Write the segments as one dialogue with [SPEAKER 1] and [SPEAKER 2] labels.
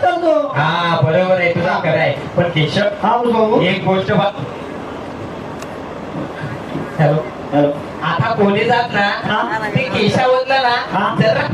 [SPEAKER 1] विचारच करतो.
[SPEAKER 2] हा बरोबर आहे तुझा खरं आहे. पण केशव
[SPEAKER 1] हा भाऊ
[SPEAKER 2] एक गोष्ट बघ. हॅलो.
[SPEAKER 1] हॅलो.
[SPEAKER 2] आता कोणी जात ना
[SPEAKER 1] हा.
[SPEAKER 2] ते केशावतला
[SPEAKER 1] हा.
[SPEAKER 2] ना जरा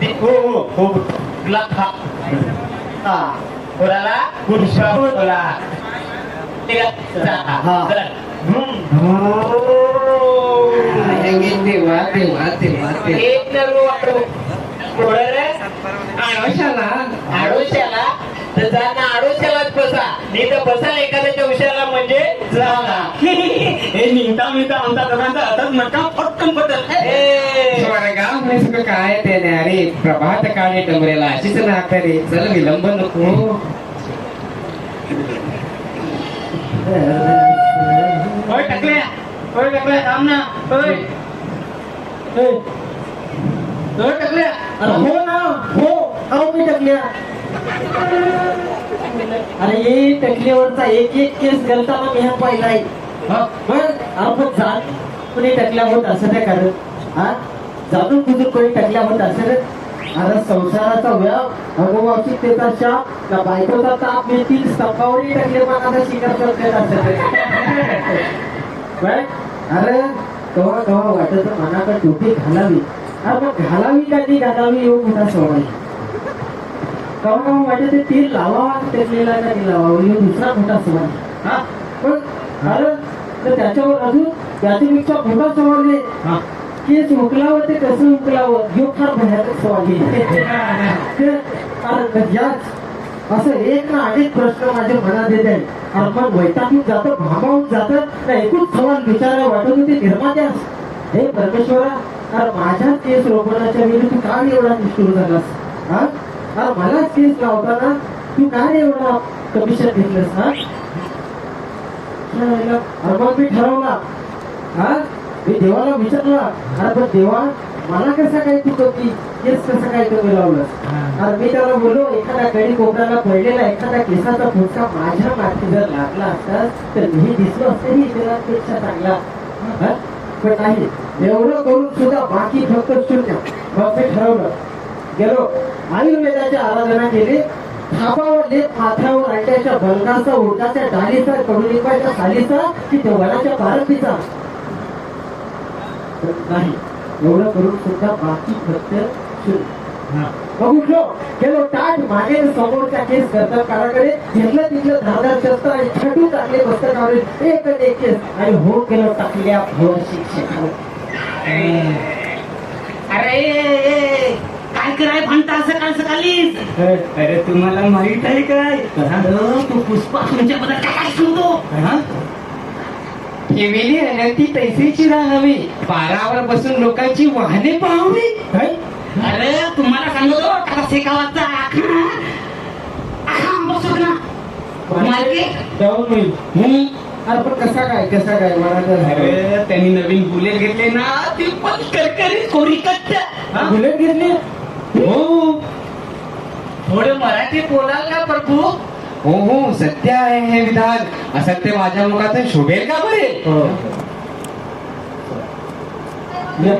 [SPEAKER 2] ते
[SPEAKER 1] हो हो हो.
[SPEAKER 2] तुला खा
[SPEAKER 1] हा.
[SPEAKER 2] कोणाला? आहे जा.
[SPEAKER 1] हा.
[SPEAKER 2] चला. एक नरू वाटू पुढं रे आडोशाला तर आडोशालाच बसा. तर बसाल एखाद्याच्या उशाला म्हणजे झाला
[SPEAKER 1] हे निघता मिळता आमचा दोघांचा हातात नका पटकन पटल
[SPEAKER 2] ए,
[SPEAKER 3] स्वर्गाव म्हणजे सगळं काय ते नाही अरे प्रभात काळे डमरेला अशीच नाक रे चल विलंब नको.
[SPEAKER 1] ओय टाकल्या ओय टाकल्या थांब ना. ओय. ओय. ओय टाकल्या अरे हो ना हो. हो मी टाकल्या. अरे हे टकल्यावरचा एक एक केस करताना मी हा पाहिलाय पण आपण जात कोणी टकल्या होत असं नाही करत. हा? जाणून बुजून कोणी टकल्या होत असं रे अरे संसाराचा व्याप अगोवाचितेचा शाप त्या बायकोचा ताप मिळतील स्तंभावरही टकले मनाचा शिकार करत? अरे कवा कवा वाटत मनाकडे टोपी घालावी. अरे मग घालावी का ती घालावी येऊ मोठा सवाल कवा वाटत ती लावावा टेकलेला का ती लावावं येऊ दुसरा मोठा सवाल हा पण तर त्याच्यावर अजून त्याच्यापेक्षा मोठा सवाल आहे. केस उकलावं ते कसं उकलावं? ह्यो फार भयानक सवाल आहे. ते- अरे याच असं एक ना अनेक प्रश्न माझ्या मनात येत आहे अरे मग वैतागून जातं भामावून जातं ना एकूच सवाल विचारायला वाटत होते निर्मात्यास. हे परमेश्वरा अरे माझ्या केस रोपणाच्या वेळी तू का एवढा निष्ठूर झालास? हा? अरे मलाच केस लावताना तू काय एवढा कमिशन घेतलंस हा? अरे मग मी ठरवला. हा? मी देवाला विचारला अरे पण देवा मला कसं काय तू कमी केस कसं काय कमी लावलंस? अरे मी त्याला बोललो एखाद्या कडी कोपऱ्याला पडलेला एखाद्या केसाचा फुटका माझ्या माती जर लागला असता तर मी दिसलो असतंही पेक्षा चांगला? पण नाही एवढं करून सुद्धा बाकी फक्त शून्य. मग मी ठरवलं. गेलो. आयुर्वेदाची आराधना केली. थापावर लेप माथ्यावर अंड्याच्या बलकाचा उडकाच्या डालीचा कडुलिंबाच्या सालीचा कि त्या वनाच्या पारंबीचा नाही. एवढं करून सुद्धा बाकी फक्त शून्य. गेलो ताट मागे समोरच्या केस करतात काराकडे. घेतलं तिथलं धारदार शस्त्र आणि छटून टाकले एक केस. आणि हो गेलो टाकल्या
[SPEAKER 4] अरे काय कराय म्हणता सकाळ सकाळी
[SPEAKER 1] अरे तुम्हाला माहीत आहे काय?
[SPEAKER 4] तू पुष्पा तुमच्याबद्दल काय सांगतो?
[SPEAKER 3] केलेली अनंती पैसेची राहावी पारावर बसून लोकांची वाहने पाहावी?
[SPEAKER 4] अरे तुम्हाला सांगतो आता शेकावाचा बसत ना. मालकी?
[SPEAKER 1] जाऊन होईल.
[SPEAKER 4] हम्म.
[SPEAKER 1] अरे पण कसा काय कसा काय? मला तर
[SPEAKER 3] अरे त्यांनी नवीन बुलेट घेतले ना
[SPEAKER 4] ती पण करकरी कोरी कट्ट.
[SPEAKER 1] हा? बुलेट घेतली?
[SPEAKER 3] हो.
[SPEAKER 4] थोडे मराठी बोलाल का प्रभू.
[SPEAKER 3] हो हो सत्य आहे हे विधान. असत्य माझ्या मुखातून शोभेल का बरे?
[SPEAKER 1] हो. या,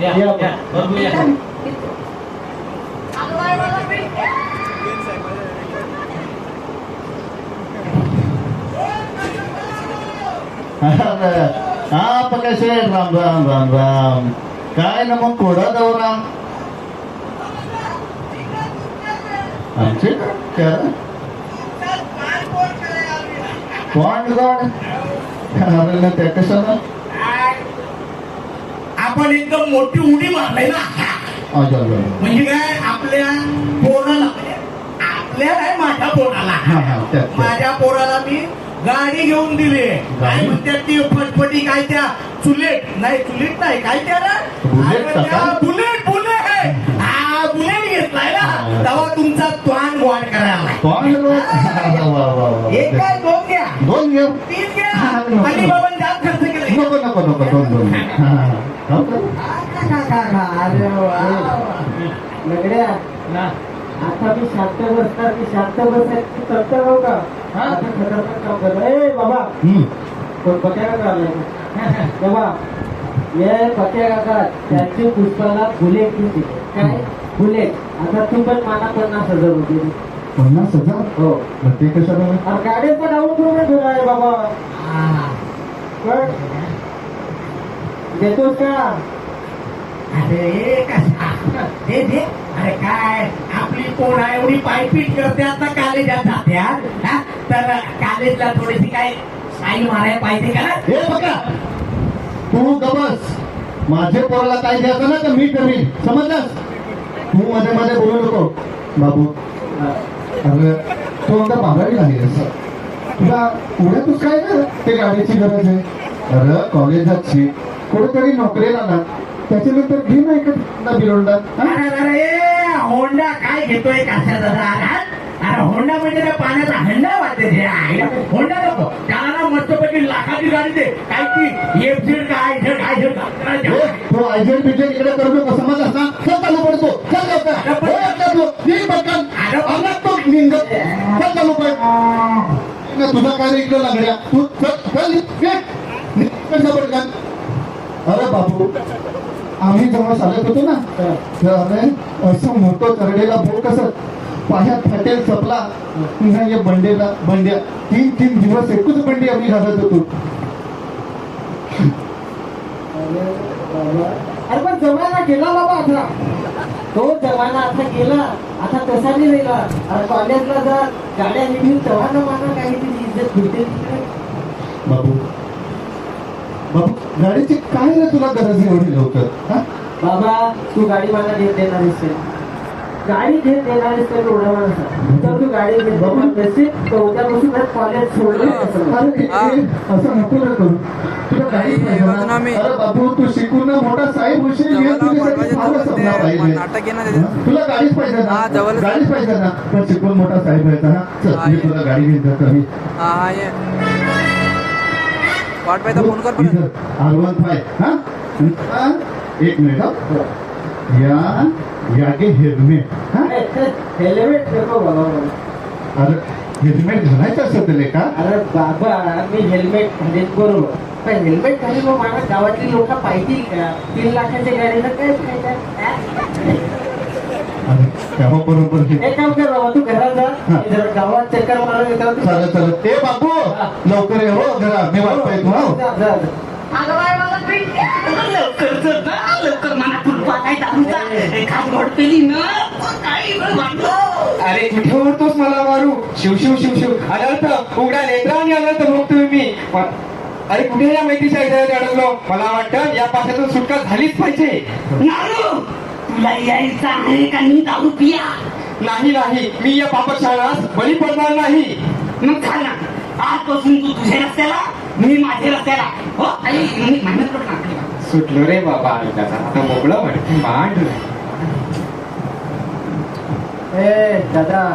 [SPEAKER 4] या,
[SPEAKER 1] या.
[SPEAKER 4] या, प्रभू या.
[SPEAKER 5] हा पकाशे राम राम राम राम काय ना मग कोडा दौरा आमचे काय कोण कोण अरे ना त्या कशाला
[SPEAKER 6] आपण एकदम मोठी उडी मारलाय ना.
[SPEAKER 5] अच्छा अच्छा.
[SPEAKER 6] म्हणजे काय आपल्या पोराला आपल्या काय माझ्या पोराला.
[SPEAKER 5] हा हा त्या त्या.
[SPEAKER 6] माझ्या पोराला मी गाडी घेऊन दिली. काय म्हणतात ती फटफटी काय त्या चुलेट नाही चुलेट नाही काय त्या ना
[SPEAKER 5] बुलेट
[SPEAKER 6] अरे त्या
[SPEAKER 5] का?
[SPEAKER 6] Bullet bullet. दोन
[SPEAKER 5] घे. हा, का?
[SPEAKER 1] अरे. लगड्या आता मी शांत बसणार मी शांत बसायची करतो हो का आता खतरनाक काम करतो ए बाबा. कोण काका आलाय बाबा ये पक्या काका त्यांची पुष्पाला बुलेट दिली काय बुलेट आता तू पण मला पन्नास हजार रुपये.
[SPEAKER 5] पन्नास हजार
[SPEAKER 1] हो
[SPEAKER 5] ते कशाला
[SPEAKER 1] डाऊन पेमेंट आहे बाबा पण देतोस का?
[SPEAKER 6] अरे हे दे अरे काय? आपली पोरा एवढी पायपीट करते आता कॉलेजात जात्यात हा? तर कॉलेजला थोडीशी काय साई मारायला पाहिजे का?
[SPEAKER 5] हे बघा. तू गबस. माझे पोराला काय द्यायचं ना तर मी करीन समजलास तू मध्ये मध्ये बोलू नको. बाबू अरे तू आता बारावी लागली असं तुला पुण्यातच काय ना ते गाडीची गरज आहे. अरे कॉलेजात शिक कुठेतरी नोकरीला ना त्याच्यानंतर घे ना एखादा बिरोंडा हा?
[SPEAKER 6] अरे अरे ए, होंडा काय घेतोय कशा दादा? अरे होंडा म्हणजे त्या पाण्याचा हंडा वाटते. होंडा नको. त्याला ना मस्तपैकी लाखाची गाडी दे. काय ती? एफ झेड काय? झेड काय झेड
[SPEAKER 5] तो आयजेड बिजेड इकडे करू नको. समजलास ना चल चालू पडतो. चल तू. निघ पटकन. अंगात तो निघत. चल चालू पड. ना, तुझा काय इकडे लागल्या तू चल चल कसं पटकन. अरे बाबू आम्ही जेव्हा चालत होतो ना तर अरे असं मोठं चरडेला भाऊ कसं पायात फाटेल चपला पुन्हा या बंडेला बंड्या. तीन तीन दिवस एकच बंडी आम्ही घालत होतो.
[SPEAKER 1] अरे पण जमाना गेला बाबा आता. तो जमाना आता गेला. आता तसा नाही राहिला. अरे कॉलेजला जा. गाड्या निघून तेव्हा ना मला काही तिची इज्जत भेटेल
[SPEAKER 5] बाबू गाडीची काय रे तुला गरज एवढी लवकर? हा?
[SPEAKER 1] बाबा तू गाडी मला घेत देणार आहेस गाडी घेत देणार आहेस तर एवढा माणसा तर तू गाडी घेत बाबा. नसेल तर उद्यापासून कॉलेज सोडलं असं
[SPEAKER 5] नको रे करू. तुला गाडीच पाहिजे ना? अरे बाबू तू शिकून ना मोठा साहेब होशील
[SPEAKER 7] ना
[SPEAKER 5] तुला गाडीच पाहिजे ना?
[SPEAKER 7] हा, जवळ-
[SPEAKER 5] गाडीच पाहिजे ना? पण शिकून मोठा साहेब व्हायचा ना चल मी
[SPEAKER 7] ये.
[SPEAKER 5] तुला गाडी घेऊन जातो मी
[SPEAKER 7] ये वाट पाहिजे फोन कर
[SPEAKER 5] हा हा? एक मिनिट हा. या यागे हेल्मेट हा.
[SPEAKER 1] हेल्मेट.
[SPEAKER 5] अरे हेल्मेट घालायचं असतं त्याला का?
[SPEAKER 1] अरे बाबा मी हेल्मेट घालीन बरोबर. पण हेल्मेट घालीन मग मला गावातली लोक पाहिजे का? तीन लाखाच्या गाडीला काय फायदा हा?
[SPEAKER 5] बरोबर
[SPEAKER 1] एक काम कर बाबा तू घरात जा. मी जरा गावात चक्कर मारून येतो
[SPEAKER 5] चालत चालत ए बापू! लवकर ये हो जरा मी वाट पाहतो हा.
[SPEAKER 1] जा, जा, जा.
[SPEAKER 4] अगं बाय मला प्रीत लवकर चल ना लवकर मला फुलपा काय दारूचा. एखाद घोट पेली ना. काही वेळ वाटलं?
[SPEAKER 3] अरे कुठे ओढतोस मला मारू शिव शिव शिव शिव. अनर्थ उघडा नेत्राने अनर्थ भोगतोय मी. अरे कुठे या मैत्रीच्या हृदयात अडकलो मला वाटतं या पाशातून सुटका झालीच पाहिजे.
[SPEAKER 4] नारू! तुला यायचं आहे का मी दारू पिया.
[SPEAKER 3] नाही नाही. मी या पापशाळास बळी पडणार नाही.
[SPEAKER 4] मग झालं ना आजपासून तू तुझ्या रस्त्याला मी माझ्या रस्त्याला. हो आई मी मेहनत
[SPEAKER 3] सुटलो रे बाबा आता मोकळं म्हण मांड
[SPEAKER 1] ए दादा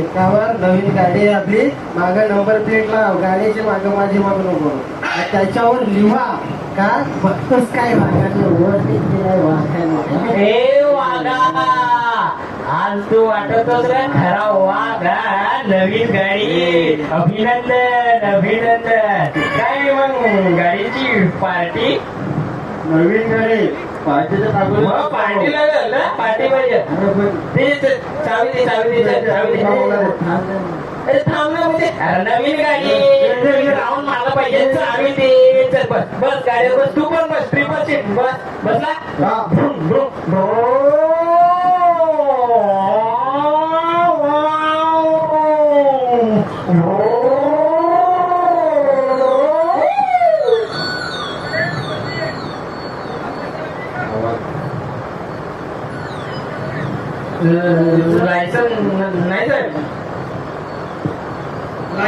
[SPEAKER 1] एकावर नवीन गाडी आहे आपली. माग नंबर प्लेट लाव. गाडीची माग माझी माग नको. आणि त्याच्यावर लिहा. का? बघतोस काय वागायला वर किती आहे वागायला
[SPEAKER 2] हे वागा आज तू वाटतोस रे खरा वागा नवीन गाडी. अभिनंदन अभिनंदन. काय मग गाडीची पार्टी?
[SPEAKER 1] नवीन गाडी. पार्टीचं टाकून
[SPEAKER 2] मग पार्टी लागेल ना? पार्टी पाहिजे.
[SPEAKER 1] अरे पण
[SPEAKER 2] ते ते चावी दे चावी दे चावी दे. अरे थांब ना म्हणजे. नवीन गाडी. राऊंड मारला पाहिजे. चावी दे चल बस. बस गाडी बस. तू पण बस. ट्रिपल सीट बस. बसला भ्रुम, भ्रुम, लायसन नाही साहेब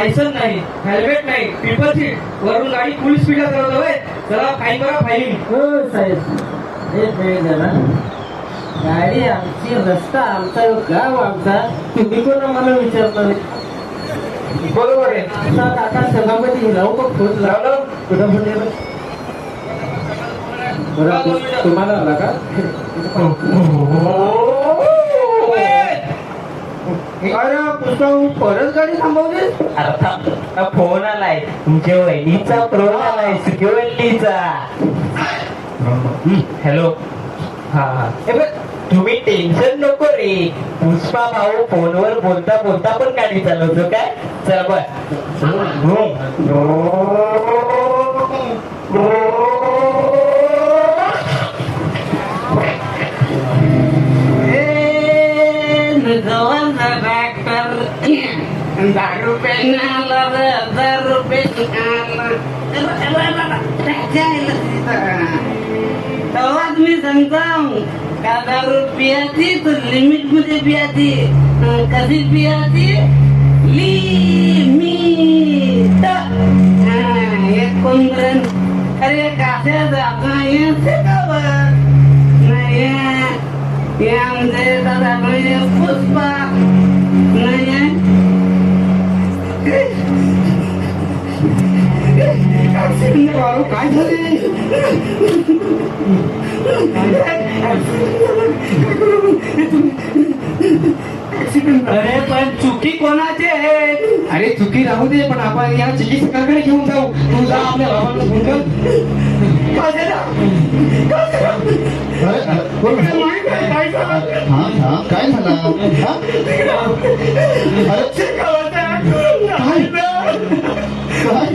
[SPEAKER 8] लायसन नाही हेल्मेट नाही ट्रिपल सीट वरून गाडी फुल स्पीडला चालवतो होय. चला फाईन बघा फाईन
[SPEAKER 1] हो साहेब. एक मिनिट जरा गाडी आमची रस्ता आमचा गाव आमचा. तुम्ही कोण आम्हाला विचारणार
[SPEAKER 2] बरोबर आहे.
[SPEAKER 1] आता काका सभापती का फोन? लावलं कुठं फोन गेला बरं तुम्हाला आला का?
[SPEAKER 8] अरे पुस्तक परत गाडी थांबवली?
[SPEAKER 2] अर्थात फोन आलाय. तुमच्या वहिनीचा फोन आलाय सिक्युरिटीचा हॅलो. हा हा. तुम्ही टेन्शन नको रे. पुष्पा भाऊ फोनवर बोलता बोलता पण गाडी चालवतो काय? चल बस.
[SPEAKER 4] दारू रुपये आला रे हजार रुपये तेव्हाच मी सांगतो का दारू पियाची तर लिमिटमध्ये पियाची अं, कधी पियाची लिमिट एक कोण अरे काश्यात आपण येते का बरं नाही हे आमचे दादा म्हणजे
[SPEAKER 3] काय झाले?
[SPEAKER 8] अरे पण चुकी कोणाची आहे?
[SPEAKER 3] अरे चुकी राहू दे पण आपण या चिकित्सकाकडे घेऊन जाऊ. तू जा आपल्या बाबांना फोन कर?
[SPEAKER 5] हा हा काय झालं?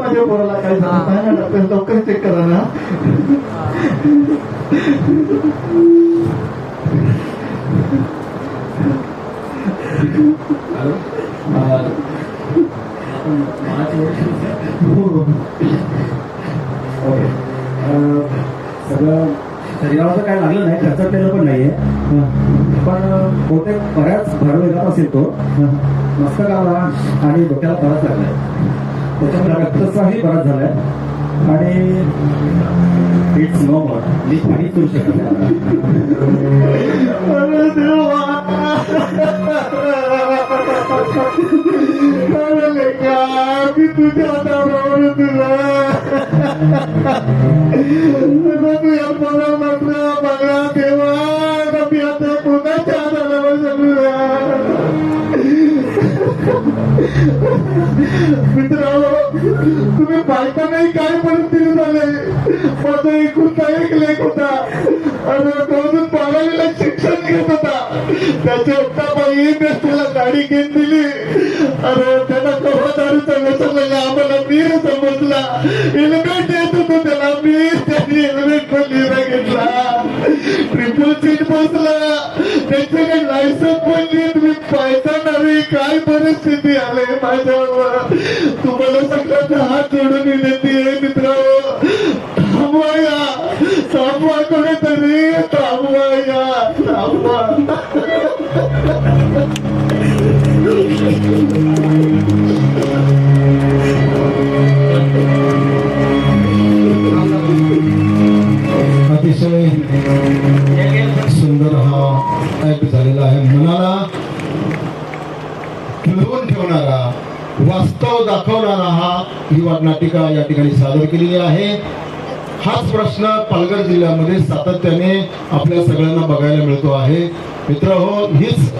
[SPEAKER 5] माझ्या पोराला काय झालं?
[SPEAKER 7] हा.
[SPEAKER 5] काय ना डॉक्टर लवकर चेक करा ना. हो.
[SPEAKER 6] सगळं शरीरावर तर काय लागलं नाही खर्च केलं पण नाहीये पण बहुतेक बऱ्याच भरवेगात असेल तो मस्तकाला आणि डोक्याला बराच लागलाय त्याच्यामुळे रक्तचाही बराच झालाय आणि इट्स नो मॉट मी पाणी करू शकत
[SPEAKER 5] मी तुझ्या हातावर तुला आता तू या पोरा मात्र बघा देवा आता मी आता कोणाच्या हाताला मित्रांनो तुम्ही बायकांनाही काय परिस्थिती झाले माझा होता एक लेख होता आणि दोन बारावीला शिक्षण घेत होता? त्याच्या उत्तापायी त्याला गाडी घेऊन दिली. अरे म्हणजे त्याला कव्हा दारूचा व्यसन लागला आम्हाला मीर समजला. हेल्मेट येत होतो त्याला. मी त्यांनी हेल्मेट पण लिहिला घेतला ट्रिपल सीट बसला त्याच्याकडे लायसन्स पण लिहित मी पैसा नाही. काय परिस्थिती आले माझ्यावर? तुम्हाला सगळ्यांचा हात जोडून विनंती आहे मित्र थांबवा कोणीतरी थांबवा या थांबवा
[SPEAKER 9] अतिशय सुंदर हा ऍक्ट झालेला आहे. मनाला खिळवून ठेवणारा वास्तव दाखवणारा हा ही नाटिका या ठिकाणी सादर केलेली आहे. हाच प्रश्न पालघर जिल्ह्यामध्ये सातत्याने आपल्या सगळ्यांना बघायला मिळतो आहे. मित्र हो हीच